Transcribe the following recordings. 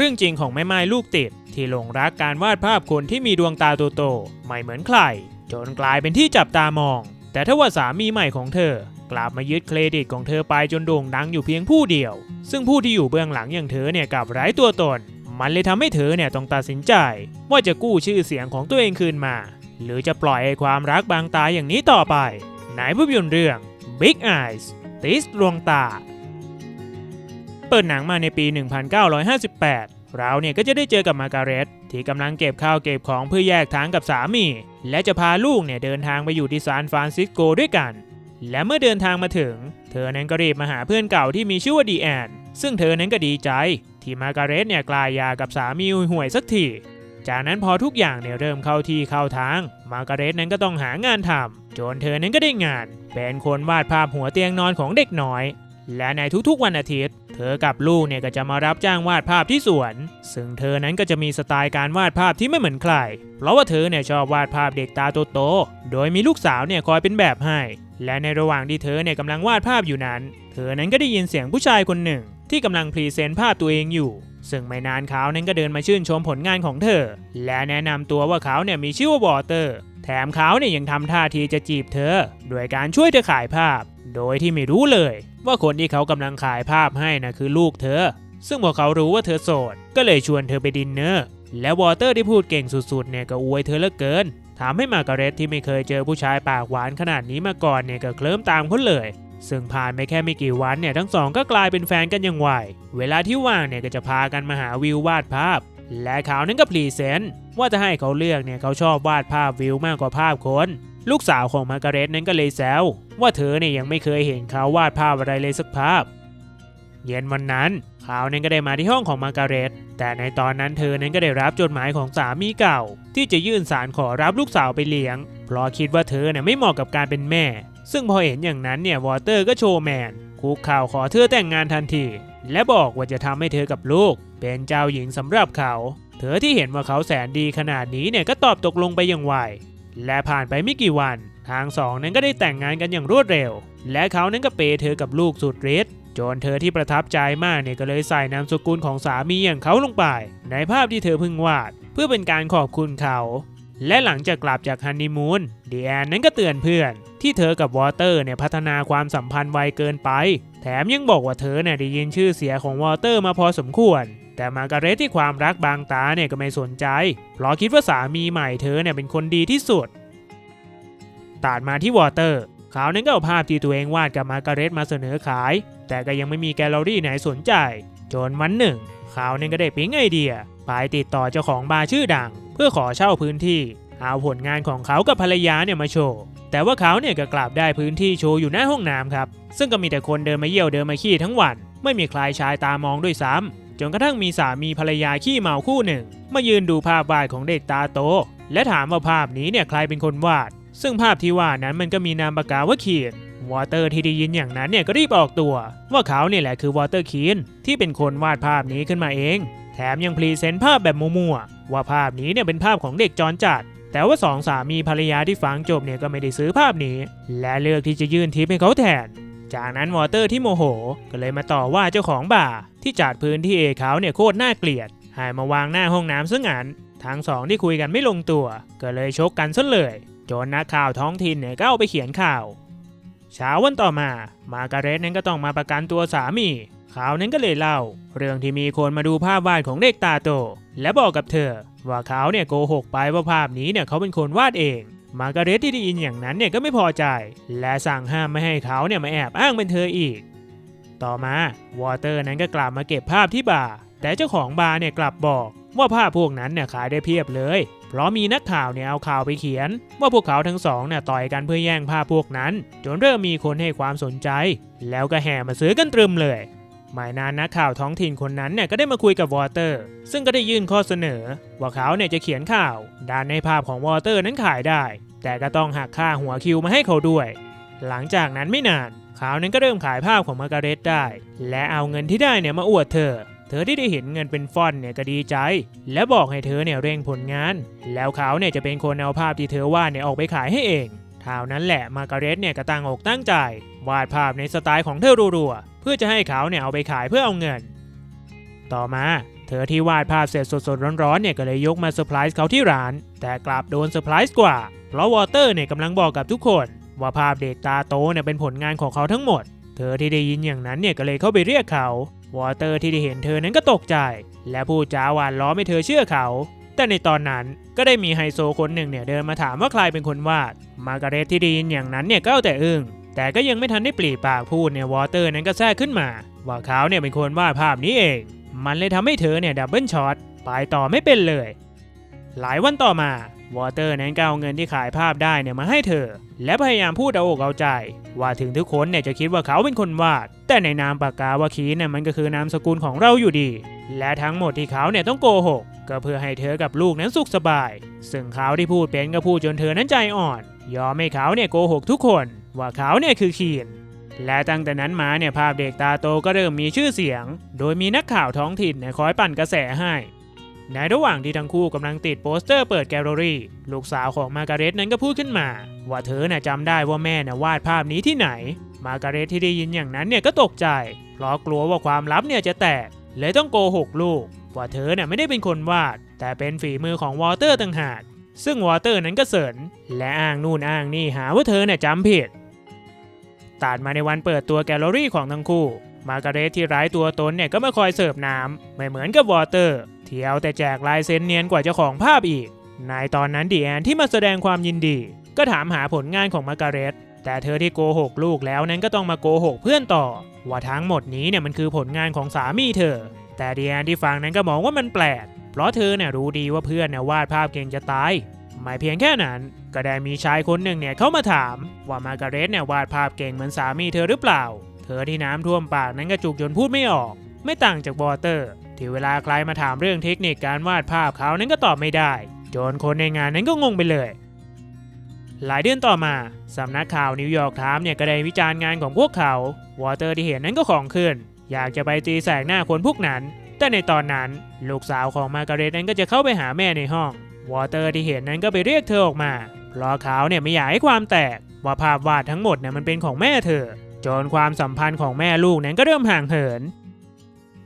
เรื่องจริงของแม่ไม้ลูกติด ที่หลงรักการวาดภาพคนที่มีดวงตาโตๆไม่เหมือนใคร จนกลายเป็นที่จับตามอง แต่ถ้าว่าสามีใหม่ของเธอ กลับมายึดเครดิตของเธอไปจนโด่งดังอยู่เพียงผู้เดียว ซึ่งผู้ที่อยู่เบื้องหลังอย่างเธอเนี่ยกลับไร้ตัวตน มันเลยทำให้เธอเนี่ยต้องตัดสินใจ ว่าจะกู้ชื่อเสียงของตัวเองคืนมา หรือจะปล่อยให้ความรักบางตาอย่างนี้ต่อไปในภาพยนตร์เรื่อง Big Eyes ติสดวงตา เปิดหนังมาในปี 1958 เราเนี่ยก็จะได้เจอกับมาการ์เร็ตที่กำลังเก็บข้าวเก็บของเพื่อแยกทางกับสามี และจะพาลูกเนี่ยเดินทางไปอยู่ที่ซานฟรานซิสโกด้วยกัน และเมื่อเดินทางมาถึง เธอนั้นก็รีบมาหาเพื่อนเก่าที่มีชื่อว่าดีแอนซึ่งเธอนั้นก็ดีใจ ที่มาการ์เร็ตเนี่ยกลายยากับสามีห่วยๆสักทีจากนั้นพอทุกอย่างเนี่ยเริ่มเข้าที่เข้าทาง มาการ์เร็ตนั้นก็ต้องหางานทำจนเธอนั้นก็ได้งาน เป็นคนวาดภาพหัวเตียงนอนของเด็กน้อย และในทุกๆวันอาทิตย์ เธอกับลูกเนี่ยก็จะมารับจ้างวาดภาพที่สวน ซึ่งเธอนั้นก็จะมีสไตล์การวาดภาพที่ไม่เหมือนใคร เพราะว่าเธอเนี่ยชอบวาดภาพเด็กตาโตๆ โดยมีลูกสาวเนี่ยคอยเป็นแบบให้ และในระหว่างที่เธอเนี่ยกำลังวาดภาพอยู่นั้น เธอนั้นก็ได้ยินเสียงผู้ชายคนหนึ่ง ที่กำลังพรีเซนต์ภาพตัวเองอยู่ ซึ่งไม่นานเขานั้นก็เดินมาชื่นชมผลงานของเธอ และแนะนำตัวว่าเขาเนี่ยมีชื่อว่าวอเตอร์ แถมเขาเนี่ยยังทำท่าทีจะจีบเธอ โดยการช่วยเธอขายภาพ โดยที่ไม่รู้เลย ว่าคนที่เขากำลังขายภาพให้นะคือลูกเธอ ซึ่งพอเขารู้ว่าเธอโสด ก็เลยชวนเธอไปดินเนอร์ และวอเตอร์ที่พูดเก่งสุดๆเนี่ยก็อวยเธอเหลือเกินทำให้มาการเร็ตที่ไม่เคยเจอผู้ชายปากหวานขนาดนี้มาก่อนเนี่ยก็เคลิ้มตามเขาเลย ซึ่งผ่านไปแค่ไม่กี่วันเนี่ยทั้งสองก็กลายเป็นแฟนกันอย่างไว เวลาที่ว่างเนี่ยก็จะพากันมาหาวิววาดภาพ และเขานั้นก็พรีเซนต์ว่าจะให้เขาเลือกเนี่ยเขาชอบวาดภาพวิวมากกว่าภาพคน ลูกสาวของมาการเร็ตนั้นก็เลยแซวว่าเธอเนี่ยยังไม่เคยเห็นเขาวาดภาพอะไรเลยสักภาพ เย็นวันนั้นเขานั้นก็ได้มาที่ห้องของมาการเร็ตแต่ในตอนนั้นเธอนั้นก็ได้รับจดหมายของสามีเก่า ที่จะยื่นสารขอรับลูกสาวไปเลี้ยง เพราะคิดว่าเธอเนี่ยไม่เหมาะกับการเป็นแม่ ซึ่งพอเห็นอย่างนั้นเนี่ยวอเตอร์ก็โชว์แมนคุกเข่าวขอเธอแต่งงานทันทีและบอกว่าจะทำให้เธอกับลูก เป็นเจ้าหญิงสำหรับเขา เธอที่เห็นว่าเขาแสนดีขนาดนี้เนี่ยก็ตอบตกลงไปอย่างไว และผ่านไปไม่กี่วัน ทางสองนั้นก็ได้แต่งงานกันอย่างรวดเร็ว และเขานั้นก็เปย์เธอกับลูกสุดฤทธิ์จนเธอที่ประทับใจมากเนี่ยก็เลยใส่นามสกุลของสามีอย่างเขาลงไป ในภาพที่เธอเพิ่งวาด เพื่อเป็นการขอบคุณเขา และหลังจากกลับจากฮันนีมูนดีแอนนั้นก็เตือนเพื่อน ที่เธอกับวอเตอร์เนี่ยพัฒนาความสัมพันธ์ไวเกินไป แถมยังบอกว่าเธอเนี่ยได้ยินชื่อเสียงของวอเตอร์มาพอสมควร แต่มาการเร็ตที่ความรักบางตาเนี่ยก็ไม่สนใจ เพราะคิดว่าสามีใหม่เธอเนี่ยเป็นคนดีที่สุดตัดมาที่วอเตอร์เขานั้นก็เอาภาพที่ตัวเองวาดกับมาการเร็ตมาเสนอขาย แต่ก็ยังไม่มีแกลเลอรี่ไหนสนใจ จนวันหนึ่งเขานั้นก็ได้ปิ๊งไอเดียไปติดต่อเจ้าของบาร์ชื่อดัง เพื่อขอเช่าพื้นที่เอาผลงานของเขากับภรรยาเนี่ยมาโชว์ แต่ว่าเขาเนี่ยก็กลับได้พื้นที่โชว์อยู่หน้าห้องน้ำครับ ซึ่งก็มีแต่คนเดินมาเยี่ยวเดินมาขี้ทั้งวัน ไม่มีใครชายตามองด้วยซ้ำ จนกระทั่งมีสามีภรรยาขี้เมาคู่หนึ่ง มายืนดูภาพวาดของเด็กตาโต และถามว่าภาพนี้เนี่ยใครเป็นคนวาด ซึ่งภาพที่วาดนั้นมันก็มีนามปากกาว่าเขียนวอเตอร์ที่ได้ยินอย่างนั้นเนี่ยก็รีบออกตัว ว่าเขาเนี่ยแหละคือวอเตอร์คีนที่เป็นคนวาดภาพนี้ขึ้นมาเอง แถมยังพรีเซนต์ภาพแบบมั่วๆว่าภาพนี้เนี่ยเป็นภาพของเด็กจรจัดแต่ว่าสองสามีภรรยาที่ฟังจบเนี่ยก็ไม่ได้ซื้อภาพนี้ และเลือกที่จะยื่นทิปให้เขาแทน จากนั้นวอเตอร์ที่โมโห ก็เลยมาต่อว่าเจ้าของบ่า ที่จัดพื้นที่เอเขาเนี่ยโคตรน่าเกลียดให้มาวางหน้าห้องน้ำซึ่งอันทั้งสองที่คุยกันไม่ลงตัว ก็เลยชกกันซะเลย จนนักข่าวท้องถิ่นเนี่ยก็เอาไปเขียนข่าว เช้าวันต่อมา มาการเรตนั้นก็ต้องมาประกันตัวสามีเขานั้นก็เลยเล่า เรื่องที่มีคนมาดูภาพวาดของเด็กตาโต และบอกกับเธอ ว่าเขาเนี่ยโกหกไปว่าภาพนี้เนี่ยเขาเป็นคนวาดเอง มาการเร็ตที่ได้ยินอย่างนั้นเนี่ยก็ไม่พอใจ และสั่งห้ามไม่ให้เขาเนี่ยมาแอบอ้างเป็นเธออีก ต่อมาวอเตอร์นั้นก็กลับมาเก็บภาพที่บาร์แต่เจ้าของบาร์เนี่ยกลับบอกว่าภาพพวกนั้นเนี่ยขายได้เพียบเลย เพราะมีนักข่าวเนี่ยเอาข่าวไปเขียน ว่าพวกเขาทั้งสองเนี่ยต่อยกันเพื่อแย่งภาพพวกนั้น จนเริ่มมีคนให้ความสนใจ แล้วก็แห่มาซื้อกันตรึมเลย ไม่นานนักข่าวท้องถิ่นคนนั้นเนี่ยก็ได้มาคุยกับวอเตอร์ ซึ่งก็ได้ยื่นข้อเสนอ ว่าเขาเนี่ยจะเขียนข่าวด้านในภาพของวอเตอร์นั้นขายได้ แต่ก็ต้องหักค่าหัวคิวมาให้เขาด้วย หลังจากนั้นไม่นานเขานั้นก็เริ่มขายภาพของมาการ์เร็ตได้ และเอาเงินที่ได้เนี่ยมาอวดเธอ เธอที่ได้เห็นเงินเป็นฟอนเนี่ยก็ดีใจ และบอกให้เธอเนี่ยเร่งผลงาน แล้วเขาเนี่ยจะเป็นคนเอาภาพที่เธอวาดเนี่ยออกไปขายให้เอง เท่านั้นแหละมาการเรตเนี่ยก็ตั้งอกตั้งใจ วาดภาพในสไตล์ของเธอรัวๆเพื่อจะให้เขาเนี่ยเอาไปขายเพื่อเอาเงิน ต่อมาเธอที่วาดภาพเสร็จสดๆร้อนๆเนี่ยก็เลยยกมาเซอร์ไพรส์เขาที่ร้าน แต่กลับโดนเซอร์ไพรส์กว่า เพราะวอเตอร์เนี่ยกำลังบอกกับทุกคน ว่าภาพเด็กตาโตเนี่ยเป็นผลงานของเขาทั้งหมด เธอที่ได้ยินอย่างนั้นเนี่ยก็เลยเข้าไปเรียกเขา วอเตอร์ที่ได้เห็นเธอนั้นก็ตกใจ และพูดจาหวานล้อมให้เธอเชื่อเขา แต่ในตอนนั้นก็ได้มีไฮโซคนหนึ่งเนี่ยเดินมาถามว่าใครเป็นคนวาด มาร์การเร็ตที่ได้ยินอย่างนั้นเนี่ยก็เอาแต่อึ้งแต่ก็ยังไม่ทันได้ปลีปากพูดเนี่ยวอเตอร์นั้นก็แทรกขึ้นมา ว่าเขาเนี่ยเป็นคนวาดภาพนี้เอง มันเลยทำให้เธอเนี่ยดับเบิลช็อตไปต่อไม่เป็นเลย หลายวันต่อมาวอเตอร์นั้นก็เอาเงินที่ขายภาพได้เนี่ยมาให้เธอ และพยายามพูดเอาอกเอาใจ ว่าถึงทุกคนเนี่ยจะคิดว่าเขาเป็นคนวาด แต่ในนามปากกาวาคีเนี่ยมันก็คือนามสกุลของเราอยู่ดี และทั้งหมดที่เขาเนี่ยต้องโกหก ก็เพื่อให้เธอกับลูกนั้นสุขสบาย ซึ่งเขาที่พูดเป็นก็พูดจนเธอนั้นใจอ่อน ยอมให้เขาเนี่ยโกหกทุกคน ว่าเขาเนี่ยคือคีนและตั้งแต่นั้นมาเนี่ยภาพเด็กตาโตก็เริ่มมีชื่อเสียง โดยมีนักข่าวท้องถิ่นเนี่ยคอยปั่นกระแสให้ในระหว่างที่ทั้งคู่กำลังติดโปสเตอร์เปิดแกลเลอรี่ ลูกสาวของมาการเร็ตนั้นก็พูดขึ้นมา ว่าเธอน่ะจำได้ว่าแม่น่ะวาดภาพนี้ที่ไหน มาการเร็ตที่ได้ยินอย่างนั้นเนี่ยก็ตกใจ เพราะกลัวว่าความลับเนี่ยจะแตก เลยต้องโกหกลูกว่าเธอน่ะไม่ได้เป็นคนวาด แต่เป็นฝีมือของวอเตอร์ต่างหาก ซึ่งวอเตอร์นั้นก็เสริญและอ้างนู่นอ้างนี่หาว่าเธอเนี่ยจำผิดตัดมาในวันเปิดตัวแกลเลอรี่ของทั้งคู่ มาร์การเร็ตที่ไร้ตัวตนเนี่ยก็มาคอยเสิร์ฟน้ำไม่เหมือนกับวอเตอร์ที่เอาแต่แจกลายเซ็นเนียนกว่าเจ้าของภาพอีก ในตอนนั้นดีแอนที่มาแสดงความยินดี ก็ถามหาผลงานของมาร์การเร็ต แต่เธอที่โกหกลูกแล้วนั้นก็ต้องมาโกหกเพื่อนต่อ ว่าทั้งหมดนี้เนี่ยมันคือผลงานของสามีเธอ แต่ดีแอนที่ฟังนั้นก็มองว่ามันแปลก เพราะเธอเนี่ยรู้ดีว่าเพื่อนเนี่ยวาดภาพเก่งจะตายไม่เพียงแค่นั้น ก็ได้มีชายคนหนึ่งเนี่ยเข้ามาถาม ว่ามาการเรตเนี่ยวาดภาพเก่งเหมือนสามีเธอหรือเปล่า เธอที่น้ำท่วมปากนั้นก็จุกจนพูดไม่ออก ไม่ต่างจากวอเตอร์ ที่เวลาใครมาถามเรื่องเทคนิคการวาดภาพเขานั้นก็ตอบไม่ได้จนคนในงานนั้นก็งงไปเลย หลายเดือนต่อมา สำนักข่าวนิวยอร์กไทม์เนี่ยก็ได้วิจารณ์งานของพวกเขา วอเตอร์ที่เห็นนั้นก็ของขึ้น อยากจะไปตีแสกหน้าคนพวกนั้น แต่ในตอนนั้นลูกสาวของมาการเร็ตนั้นก็จะเข้าไปหาแม่ในห้อง วอเตอร์ที่เห็นนั้นก็ไปเรียกเธอออกมา เพราะเขาเนี่ยไม่อยากให้ความแตก ว่าภาพวาดทั้งหมดเนี่ยมันเป็นของแม่เธอ จนความสัมพันธ์ของแม่ลูกนั้นก็เริ่มห่างเหิน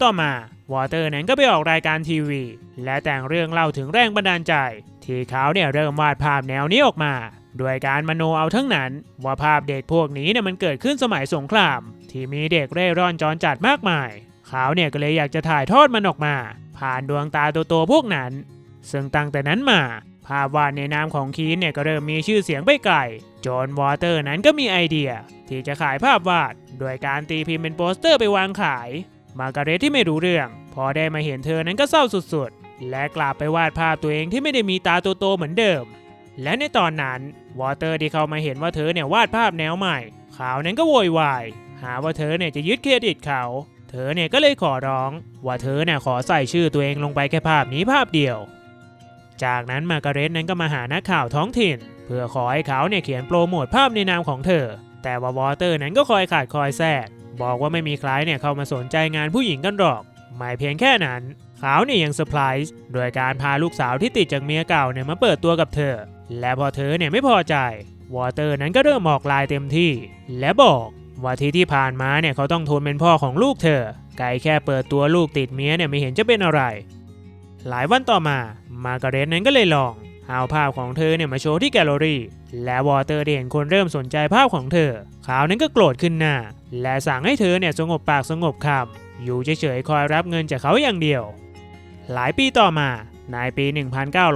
ต่อมาวอเตอร์นั้นก็ไปออกรายการทีวี และแต่งเรื่องเล่าถึงแรงบันดาลใจ ที่เขาเนี่ยเริ่มวาดภาพแนวนี้ออกมา โดยการมโนเอาทั้งนั้น ว่าภาพเด็กพวกนี้เนี่ยมันเกิดขึ้นสมัยสงคราม ที่มีเด็กเร่ร่อนจรจัดมากมาย เขาเนี่ยก็เลยอยากจะถ่ายทอดมันออกมา ผ่านดวงตาโตๆพวกนั้น ซึ่งตั้งแต่นั้นมา ภาพวาดในนามของคีนเนี่ยก็เริ่มมีชื่อเสียงไปไกลจอห์นวอเตอร์นั้นก็มีไอเดีย ที่จะขายภาพวาด โดยการตีพิมพ์เป็นโปสเตอร์ไปวางขาย มาการเรตที่ไม่รู้เรื่อง พอได้มาเห็นเธอนั้นก็เศร้าสุดๆ และกลับไปวาดภาพตัวเองที่ไม่ได้มีตาโตๆเหมือนเดิม และในตอนนั้น วอเตอร์ที่เข้ามาเห็นว่าเธอเนี่ยวาดภาพแนวใหม่เขาวนั้นก็โวยวาย หาว่าเธอเนี่ยจะยึดเครดิตเขา เธอเนี่ยก็เลยขอร้อง ว่าเธอเนี่ยขอใส่ชื่อตัวเองลงไปแค่ภาพนี้ภาพเดียว จากนั้นมาการเร็ตนั้นก็มาหานักข่าวท้องถิ่น เพื่อขอให้เขาเนี่ยเขียนโปรโมทภาพในนามของเธอ แต่ว่าวอเตอร์นั้นก็คอยขาดคอยแทรกบอกว่าไม่มีใครเนี่ยเข้ามาสนใจงานผู้หญิงกันหรอกไม่เพียงแค่นั้น เขาเนี่ยยังเซอร์ไพรส์โดยการพาลูกสาวที่ติดจากเมียเก่าเนี่ยมาเปิดตัวกับเธอ และพอเธอเนี่ยไม่พอใจ วอเตอร์นั้นก็เริ่มออกลายเต็มที่ และบอกว่าที่ที่ผ่านมาเนี่ยเขาต้องทนเป็นพ่อของลูกเธอ ไกลแค่เปิดตัวลูกติดเมียเนี่ยไม่เห็นจะเป็นอะไร หลายวันต่อมา มาการเร็ตนั้นก็เลยลองเอาภาพของเธอเนี่ยมาโชว์ที่แกลเลอรี่ และวอเตอร์เห็นคนเริ่มสนใจภาพของเธอเขานั้นก็โกรธขึ้นหน้า และสั่งให้เธอเนี่ยสงบปากสงบคำอยู่เฉยๆคอยรับเงินจากเขาอย่างเดียว หลายปีต่อมา ในปี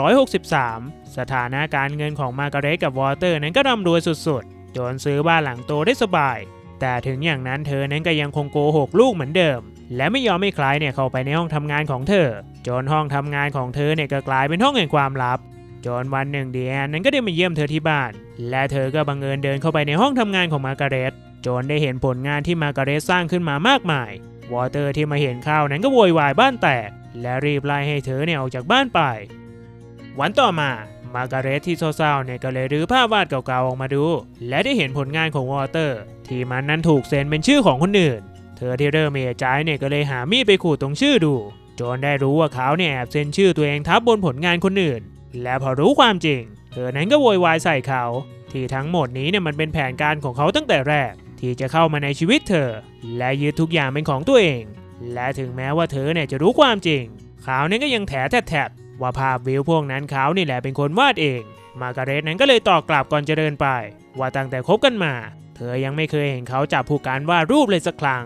1963 สถานะการเงินของมาการเร็ตกับวอเตอร์นั้นก็ร่ำรวยสุดๆ จนซื้อบ้านหลังโตได้สบาย แต่ถึงอย่างนั้นเธอนั้นก็ยังคงโกหกลูกเหมือนเดิม และไม่ยอมให้ใครเนี่ยเข้าไปในห้องทำงานของเธอ จนห้องทำงานของเธอเนี่ยก็กลายเป็นห้องแห่งความลับ จนวันหนึ่งเดีแอนนั้นก็ได้มาเยี่ยมเธอที่บ้าน และเธอก็บังเอิญเดินเข้าไปในห้องทำงานของมาการเร็ต จนได้เห็นผลงานที่มาการเร็ตสร้างขึ้นมามากมายวอเตอร์ที่มาเห็นข้าวนั้นก็โวยวายบ้านแตก และรีบไล่ให้เธอเนี่ยออกจากบ้านไป วันต่อมามาร์การเร็ตที่เศร้าๆเนี่ยก็เลยรื้อภาพวาดเก่าๆออกมาดู และได้เห็นผลงานของวอเตอร์ ที่มันนั้นถูกเซ็นเป็นชื่อของคนอื่น เธอที่เริ่มเอะใจเนี่ยก็เลยหามีดไปขูดตรงชื่อดู จนได้รู้ว่าเขาเนี่ยแอบเซ็นชื่อตัวเองทับบนผลงานคนอื่น และพอรู้ความจริง เธอนั้นก็โวยวายใส่เขา ที่ทั้งหมดนี้เนี่ยมันเป็นแผนการของเขาตั้งแต่แรก ที่จะเข้ามาในชีวิตเธอ และยึดทุกอย่างเป็นของตัวเอง และถึงแม้ว่าเธอเนี่ยจะรู้ความจริงขาเนี่ก็ยังแถแถดๆว่าภาพวิวพวกนั้นเขานี่แหละเป็นคนวาดเอง มาการเร็ตนั้นก็เลยตอบกลับก่อนจะเดินไป ว่าตั้งแต่คบกันมา เธอยังไม่เคยเห็นเขาจับผู้การวาดรูปเลยสักครั้ง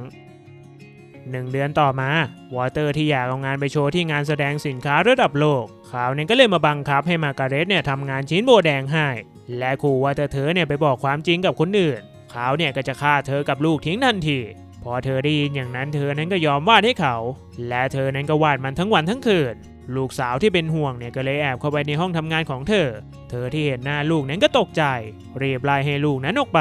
หนึ่งเดือนต่อมา วอเตอร์ที่อยากเอางานไปโชว์ที่งานแสดงสินค้าระดับโลกเขาเนี่ยก็เลยมาบังคับให้มาการเร็ตเนี่ยทำงานชิ้นโบแดงให้ และขู่ว่าถ้าเธอเนี่ยไปบอกความจริงกับคนอื่นเขาเนี่ยก็จะฆ่าเธอกับลูกทิ้งทันที พอเธอได้ยินอย่างนั้นเธอนั้นก็ยอมวาดให้เขา และเธอนั้นก็วาดมันทั้งวันทั้งคืน ลูกสาวที่เป็นห่วงเนี่ยก็เลยแอบเข้าไปในห้องทำงานของเธอ เธอที่เห็นหน้าลูกนั้นก็ตกใจรีบไล่ให้ลูกนั้นออกไป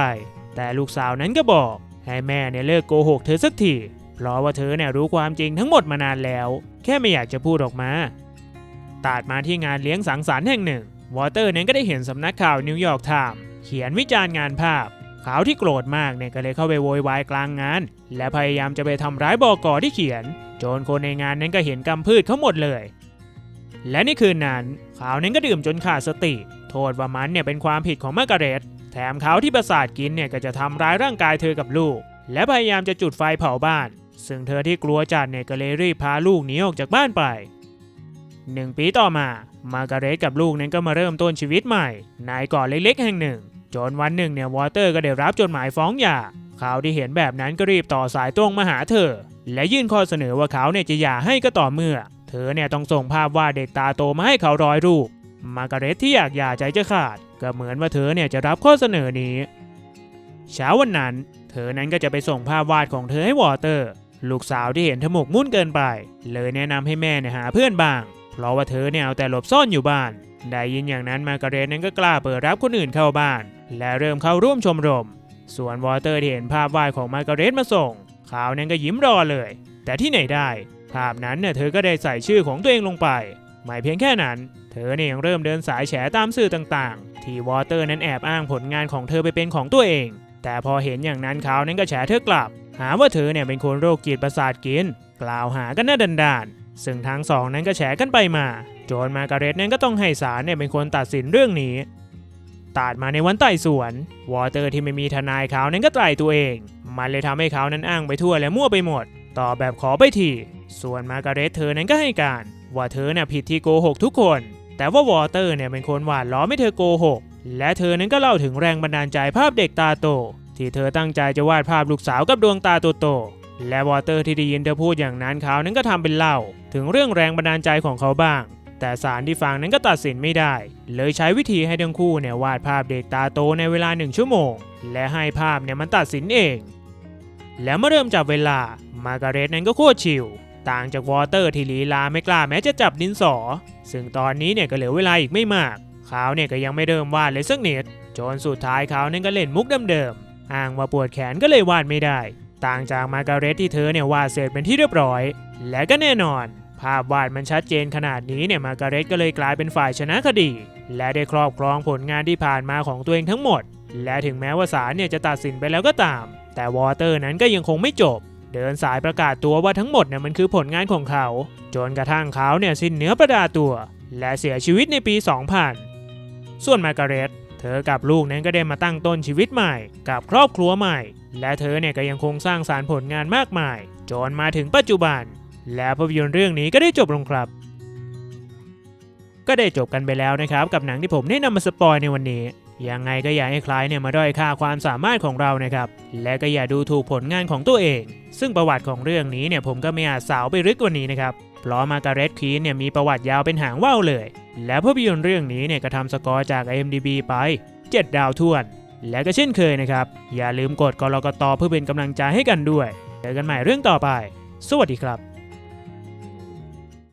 แต่ลูกสาวนั้นก็บอกให้แม่เนี่ยเลิกโกหกเธอสักทีเพราะว่าเธอเนี่ยรู้ความจริงทั้งหมดมานานแล้ว แค่ไม่อยากจะพูดออกมาตัดมาที่งานเลี้ยงสังสรรค์แห่งหนึ่ง วอเตอร์นั้นก็ได้เห็นสำนักข่าวนิวยอร์กไทม์เขียนวิจารณ์งานภาพ ขาที่โกรธมากเนี่ยก็เลยเข้าไปโวยวายกลางงาน และพยายามจะไปทำร้ายบอกอที่เขียน จนคนในงานนั้นก็เห็นกำพืชเขาหมดเลย และในคืนนั้นเขานั้นก็ดื่มจนขาดสติ โทษว่ามันเนี่ยเป็นความผิดของมาการเร็ตแถมเขาที่ประสาทกินเนี่ยก็จะทำร้ายร่างกายเธอกับลูก และพยายามจะจุดไฟเผาบ้าน ซึ่งเธอที่กลัวจัดเนี่ยก็เลยรีบพาลูกหนีออกจากบ้านไปหนึ่งปีต่อมา มาการเร็ตกับลูกนั้นก็มาเริ่มต้นชีวิตใหม่ในเกาะเล็กๆแห่งหนึ่ง จนวันหนึ่งเนี่ยวอเตอร์ก็ได้รับจดหมายฟ้องหย่าเขาที่เห็นแบบนั้นก็รีบต่อสายตรงมาหาเธอ และยื่นข้อเสนอว่าเขาเนี่ยจะหย่าให้ก็ต่อเมื่อ เธอเนี่ยต้องส่งภาพวาดเด็กตาโตมาให้เขาร้อยรูป มาการเร็ตที่อยากหย่าใจจะขาด ก็เหมือนว่าเธอเนี่ยจะรับข้อเสนอนี้ เช้าวันนั้น เธอนั้นก็จะไปส่งภาพวาดของเธอให้วอเตอร์ ลูกสาวที่เห็นเธอหมกมุ่นเกินไป เลยแนะนำให้แม่เนี่ยหาเพื่อนบ้าง เพราะว่าเธอเนี่ยเอาแต่หลบซ่อนอยู่บ้าน ได้ยินอย่างนั้นมาการเรตนั้นก็กล้าเปิดรับคนอื่นเข้าบ้าน และเริ่มเข้าร่วมชมรม ส่วนวอเตอร์ที่เห็นภาพวาดของมาการเรตมาส่งเขานั้นก็ยิ้มรอเลย แต่ที่ไหนได้ภาพนั้นเนี่ยเธอก็ได้ใส่ชื่อของตัวเองลงไป ไม่เพียงแค่นั้น เธอเนี่ยยังเริ่มเดินสายแฉตามสื่อต่างๆ ที่วอเตอร์นั้นแอบอ้างผลงานของเธอไปเป็นของตัวเอง แต่พอเห็นอย่างนั้นเขานั้นก็แฉเธอกลับ หาว่าเธอเนี่ยเป็นคนโรคจิตประสาทกิน กล่าวหากันหน้าดันๆซึ่งทั้งสองนั้นก็แฉกันไปมา โจนมาการเร็ตนั้นก็ต้องให้ศาลเนี่ยเป็นคนตัดสินเรื่องนี้ตัดมาในวันไต่สวน วอเตอร์ที่ไม่มีทนายเขานั้นก็ไต่ตัวเอง มันเลยทำให้เขานั้นอ้างไปทั่วและมั่วไปหมด ต่อแบบขอไปที ส่วนมาการเรตเธอนั้นก็ให้การ ว่าเธอเนี่ยผิดที่โกหกทุกคน แต่ว่าวอเตอร์เนี่ยเป็นคนหวานล้อมให้เธอโกหก และเธอนั้นก็เล่าถึงแรงบันดาลใจภาพเด็กตาโต ที่เธอตั้งใจจะวาดภาพลูกสาวกับดวงตาโตๆและวอเตอร์ที่ได้ยินเธอพูดอย่างนั้นเขานั้นก็ทำเป็นเล่า ถึงเรื่องแรงบันดาลใจของเขาบ้าง แต่ศาลที่ฟังนั้นก็ตัดสินไม่ได้ เลยใช้วิธีให้ทั้งคู่เนี่ยวาดภาพเด็กตาโตในเวลาหนึ่งชั่วโมง และให้ภาพเนี่ยมันตัดสินเอง แล้วเมื่อเริ่มจับเวลา มาร์การเร็ตนั้นก็โคตรชิลต่างจากวอเตอร์ที่ลีลาไม่กล้าแม้จะจับดินสอ ซึ่งตอนนี้เนี่ยก็เหลือเวลาอีกไม่มาก เขาเนี่ยก็ยังไม่เริ่มวาดเลยสักนิดจนสุดท้ายเขาเนี่ยก็เล่นมุกเดิมๆอ้างว่าปวดแขนก็เลยวาดไม่ได้ ต่างจากมาร์การเร็ตที่เธอเนี่ยวาดเสร็จเป็นที่เรียบร้อย และก็แน่นอน ภาพวาดมันชัดเจนขนาดนี้เนี่ยมาการเร็ตก็เลยกลายเป็นฝ่ายชนะคดี และได้ครอบครองผลงานที่ผ่านมาของตัวเองทั้งหมด และถึงแม้ว่าศาลเนี่ยจะตัดสินไปแล้วก็ตาม แต่วอเตอร์นั้นก็ยังคงไม่จบ เดินสายประกาศตัวว่าทั้งหมดเนี่ยมันคือผลงานของเขา จนกระทั่งเขาเนี่ยสิ้นเนื้อประดาตัว และเสียชีวิตในปี 2000 ส่วนมาการเร็ตเธอกับลูกนั้นก็ได้มาตั้งต้นชีวิตใหม่ กับครอบครัวใหม่ และเธอเนี่ยก็ยังคงสร้างสารรค์ผลงานมากมาย จนมาถึงปัจจุบัน และภาพยนตร์เรื่องนี้ก็ได้จบลงครับ ก็ได้จบกันไปแล้วนะครับกับหนังที่ผมได้นำมาสปอยในวันนี้ยังไงก็อย่าให้ใครเนี่ยมาด้อยค่าความสามารถของเรานะครับ และก็อย่าดูถูกผลงานของตัวเอง ซึ่งประวัติของเรื่องนี้เนี่ยผมก็ไม่อาจสาวไปลึกกว่านี้นะครับเพราะมาการ์เร็ตคีนเนี่ยมีประวัติยาวเป็นหางว่าวเลย และภาพยนตร์เรื่องนี้เนี่ยก็ทำสกอร์จาก IMDb ไป 7 ดาวท้วน และก็เช่นเคยนะครับ อย่าลืมกดกรกตเพื่อเป็นกำลังใจให้กันด้วยเจอกันใหม่เรื่องต่อไป สวัสดีครับ